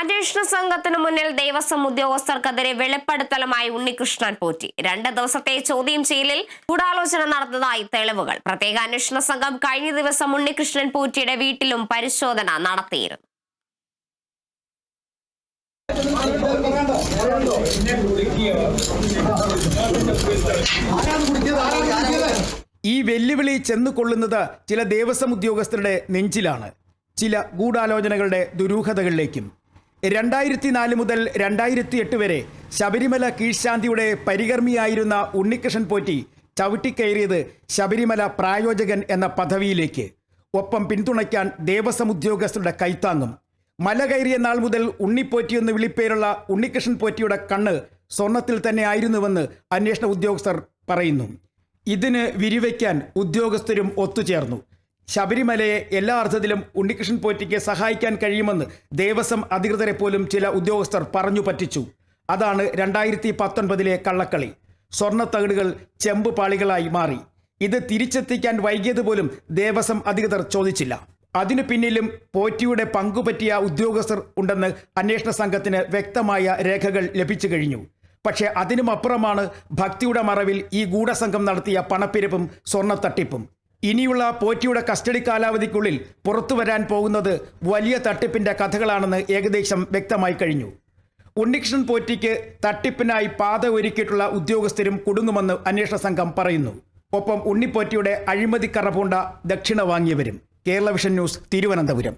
അന്വേഷണ സംഘത്തിനു മുന്നിൽ ദേവസ്വം ഉദ്യോഗസ്ഥർക്കെതിരെ വെളിപ്പെടുത്തലുമായി ഉണ്ണികൃഷ്ണൻ പോറ്റി. രണ്ട് ദിവസത്തെ ചോദ്യം ചെയ്യലിൽ ഗൂഢാലോചന നടന്നതായി തെളിവുകൾ. പ്രത്യേക അന്വേഷണ സംഘം കഴിഞ്ഞ ദിവസം ഉണ്ണികൃഷ്ണൻ പോറ്റിയുടെ വീട്ടിലും പരിശോധന നടത്തിയിരുന്നു. ഈ വെല്ലുവിളി ചെന്നുകൊള്ളുന്നത് ചില ദേവസ്വം ഉദ്യോഗസ്ഥരുടെ നെഞ്ചിലാണ്. ചില ഗൂഢാലോചനകളുടെ ദുരൂഹതകളിലേക്കും. രണ്ടായിരത്തി നാല് മുതൽ രണ്ടായിരത്തി എട്ട് വരെ ശബരിമല കീഴ്ശാന്തിയുടെ പരികർമ്മിയായിരുന്ന ഉണ്ണികൃഷ്ണൻ പോറ്റി ചവിട്ടിക്കയറിയത് ശബരിമല പ്രായോജകൻ എന്ന പദവിയിലേക്ക്. ഒപ്പം പിന്തുണയ്ക്കാൻ ദേവസ്വം ഉദ്യോഗസ്ഥരുടെ കൈത്താങ്ങും. മല കയറിയ നാൾ മുതൽ ഉണ്ണിപ്പോറ്റി എന്ന് വിളിപ്പേരുള്ള ഉണ്ണികൃഷ്ണൻ പോറ്റിയുടെ കണ്ണ് സ്വർണത്തിൽ തന്നെ ആയിരുന്നുവെന്ന് അന്വേഷണ ഉദ്യോഗസ്ഥർ പറയുന്നു. ഇതിന് വിരിവയ്ക്കാൻ ഉദ്യോഗസ്ഥരും ഒത്തുചേർന്നു. ശബരിമലയെ എല്ലാ അർത്ഥത്തിലും ഉണ്ണികൃഷ്ണൻ പോറ്റിക്ക് സഹായിക്കാൻ കഴിയുമെന്ന് ദേവസ്വം അധികൃതരെ പോലും ചില ഉദ്യോഗസ്ഥർ പറഞ്ഞു പറ്റിച്ചു. അതാണ് രണ്ടായിരത്തി പത്തൊൻപതിലെ കള്ളക്കളി സ്വർണത്തകിടുകൾ ചെമ്പ് പാളികളായി മാറി. ഇത് തിരിച്ചെത്തിക്കാൻ വൈകിയത് പോലും ദേവസ്വം അധികൃതർ ചോദിച്ചില്ല. അതിനു പിന്നിലും പോറ്റിയുടെ പങ്കുപറ്റിയ ഉദ്യോഗസ്ഥർ ഉണ്ടെന്ന് അന്വേഷണ സംഘത്തിന് വ്യക്തമായ രേഖകൾ ലഭിച്ചു കഴിഞ്ഞു. പക്ഷേ അതിനുമപ്പുറമാണ് ഭക്തിയുടെ മറവിൽ ഈ ഗൂഢസംഘം നടത്തിയ പണപ്പെരുപ്പും സ്വർണത്തട്ടിപ്പും ഇനിയുള്ള പോറ്റിയുടെ കസ്റ്റഡി കാലാവധിക്കുള്ളിൽ പുറത്തു വരാൻ പോകുന്നത് വലിയ തട്ടിപ്പിന്റെ കഥകളാണെന്ന് ഏകദേശം വ്യക്തമായി കഴിഞ്ഞു. ഉണ്ണികൃഷ്ണൻ പോറ്റിക്ക് തട്ടിപ്പിനായി പാത ഒരുക്കിയിട്ടുള്ള ഉദ്യോഗസ്ഥരും കുടുങ്ങുമെന്ന് അന്വേഷണ സംഘം പറയുന്നു. ഒപ്പം ഉണ്ണിപ്പോറ്റിയുടെ അഴിമതി കറപൂണ്ട ദക്ഷിണ വാങ്ങിയവരും. Kerala vision news Thiruvananthapuram.